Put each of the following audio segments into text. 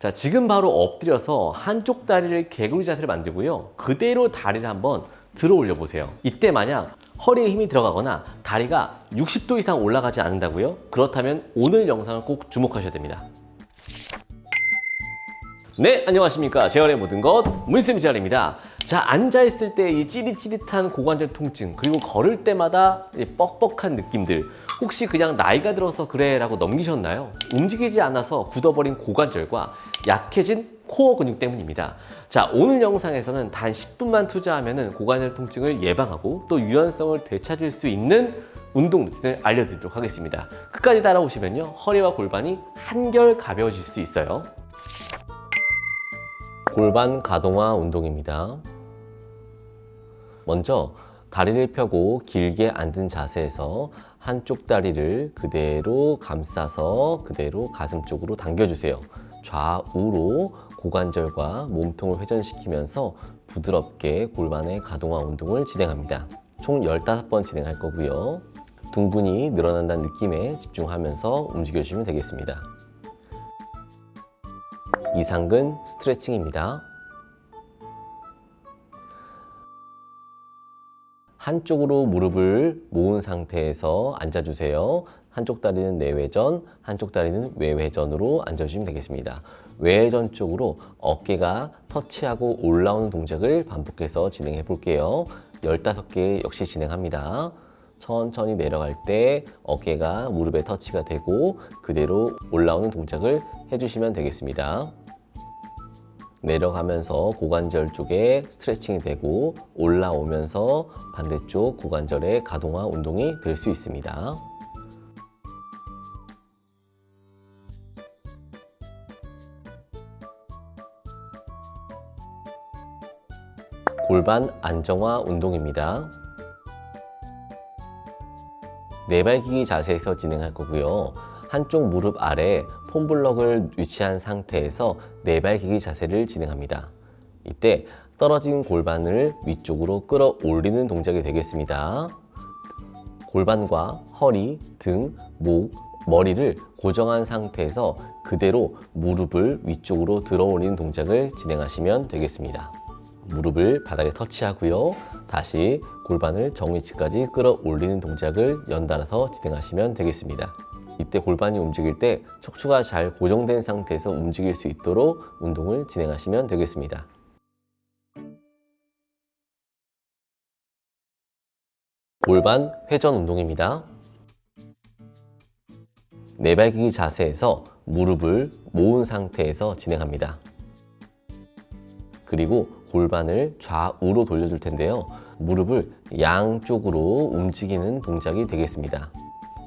자, 지금 바로 엎드려서 한쪽 다리를 개구리 자세를 만들고요. 그대로 다리를 한번 들어 올려 보세요. 이때 만약 허리에 힘이 들어가거나 다리가 60도 이상 올라가지 않는다고요? 그렇다면 오늘 영상을 꼭 주목하셔야 됩니다. 네, 안녕하십니까. 재활의 모든 것, 문쌤 재활입니다. 자, 앉아있을 때 이 찌릿찌릿한 고관절 통증, 그리고 걸을 때마다 이 뻑뻑한 느낌들, 혹시 그냥 나이가 들어서 그래 라고 넘기셨나요? 움직이지 않아서 굳어버린 고관절과 약해진 코어 근육 때문입니다. 자, 오늘 영상에서는 단 10분만 투자하면 고관절 통증을 예방하고 또 유연성을 되찾을 수 있는 운동 루틴을 알려드리도록 하겠습니다. 끝까지 따라오시면요. 허리와 골반이 한결 가벼워질 수 있어요. 골반 가동화 운동입니다. 먼저 다리를 펴고 길게 앉은 자세에서 한쪽 다리를 그대로 감싸서 그대로 가슴 쪽으로 당겨주세요. 좌우로 고관절과 몸통을 회전시키면서 부드럽게 골반의 가동화 운동을 진행합니다. 총 15번 진행할 거고요. 둥근이 늘어난다는 느낌에 집중하면서 움직여주시면 되겠습니다. 이상근 스트레칭입니다. 한쪽으로 무릎을 모은 상태에서 앉아주세요. 한쪽 다리는 내회전, 한쪽 다리는 외회전으로 앉아주시면 되겠습니다. 외회전 쪽으로 어깨가 터치하고 올라오는 동작을 반복해서 진행해 볼게요. 15개 역시 진행합니다. 천천히 내려갈 때 어깨가 무릎에 터치가 되고 그대로 올라오는 동작을 해주시면 되겠습니다. 내려가면서 고관절 쪽에 스트레칭이 되고 올라오면서 반대쪽 고관절의 가동화 운동이 될 수 있습니다. 골반 안정화 운동입니다. 네발기기 자세에서 진행할 거고요. 한쪽 무릎 아래 폼블럭을 위치한 상태에서 네발기기 자세를 진행합니다. 이때 떨어진 골반을 위쪽으로 끌어올리는 동작이 되겠습니다. 골반과 허리, 등, 목, 머리를 고정한 상태에서 그대로 무릎을 위쪽으로 들어 올리는 동작을 진행하시면 되겠습니다. 무릎을 바닥에 터치하고요. 다시 골반을 정위치까지 끌어올리는 동작을 연달아서 진행하시면 되겠습니다. 이때 골반이 움직일 때 척추가 잘 고정된 상태에서 움직일 수 있도록 운동을 진행하시면 되겠습니다. 골반 회전 운동입니다. 네발기기 자세에서 무릎을 모은 상태에서 진행합니다. 그리고 골반을 좌우로 돌려줄 텐데요. 무릎을 양쪽으로 움직이는 동작이 되겠습니다.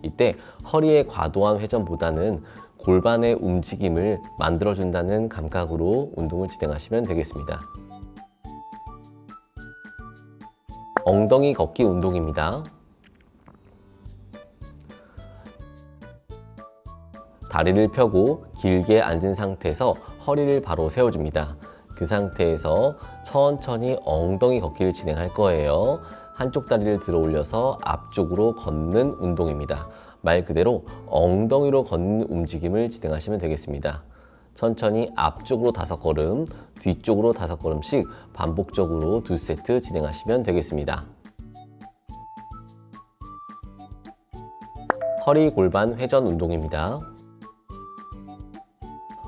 이때 허리의 과도한 회전보다는 골반의 움직임을 만들어준다는 감각으로 운동을 진행하시면 되겠습니다. 엉덩이 걷기 운동입니다. 다리를 펴고 길게 앉은 상태에서 허리를 바로 세워줍니다. 그 상태에서 천천히 엉덩이 걷기를 진행할 거예요. 한쪽 다리를 들어 올려서 앞쪽으로 걷는 운동입니다. 말 그대로 엉덩이로 걷는 움직임을 진행하시면 되겠습니다. 천천히 앞쪽으로 다섯 걸음, 뒤쪽으로 다섯 걸음씩 반복적으로 두 세트 진행하시면 되겠습니다. 허리 골반 회전 운동입니다.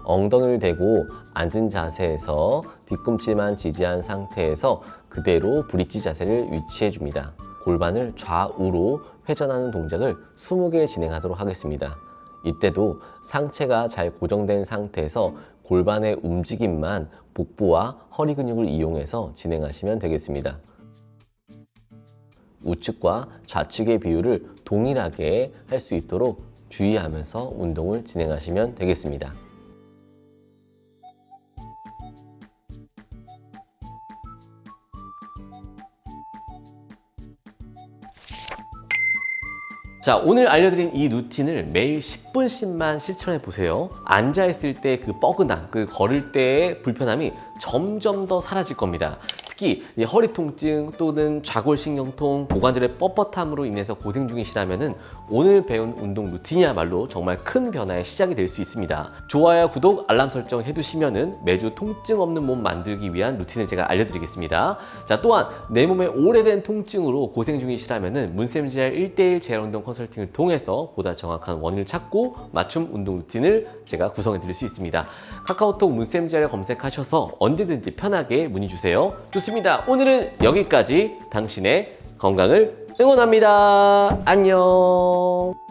엉덩이를 대고 앉은 자세에서 뒤꿈치만 지지한 상태에서 그대로 브릿지 자세를 유치해 줍니다. 골반을 좌우로 회전하는 동작을 20개 진행하도록 하겠습니다. 이때도 상체가 잘 고정된 상태에서 골반의 움직임만 복부와 허리 근육을 이용해서 진행하시면 되겠습니다. 우측과 좌측의 비율을 동일하게 할 수 있도록 주의하면서 운동을 진행하시면 되겠습니다. 자, 오늘 알려드린 이 루틴을 매일 10분씩만 실천해 보세요. 앉아있을 때 그 뻐근함, 그 걸을 때의 불편함이 점점 더 사라질 겁니다. 특히 이 허리 통증 또는 좌골신경통, 고관절의 뻣뻣함으로 인해서 고생 중이시라면은 오늘 배운 운동 루틴이야말로 정말 큰 변화의 시작이 될 수 있습니다. 좋아요, 구독, 알람 설정 해두시면은 매주 통증 없는 몸 만들기 위한 루틴을 제가 알려드리겠습니다. 자, 또한 내 몸에 오래된 통증으로 고생 중이시라면은 문쌤지알 1대1 재활운동 컨설팅을 통해서 보다 정확한 원인을 찾고 맞춤 운동 루틴을 제가 구성해 드릴 수 있습니다. 카카오톡 문쌤지알 검색하셔서 언제든지 편하게 문의 주세요. 좋습니다. 오늘은 여기까지 당신의 건강을 응원합니다. 안녕.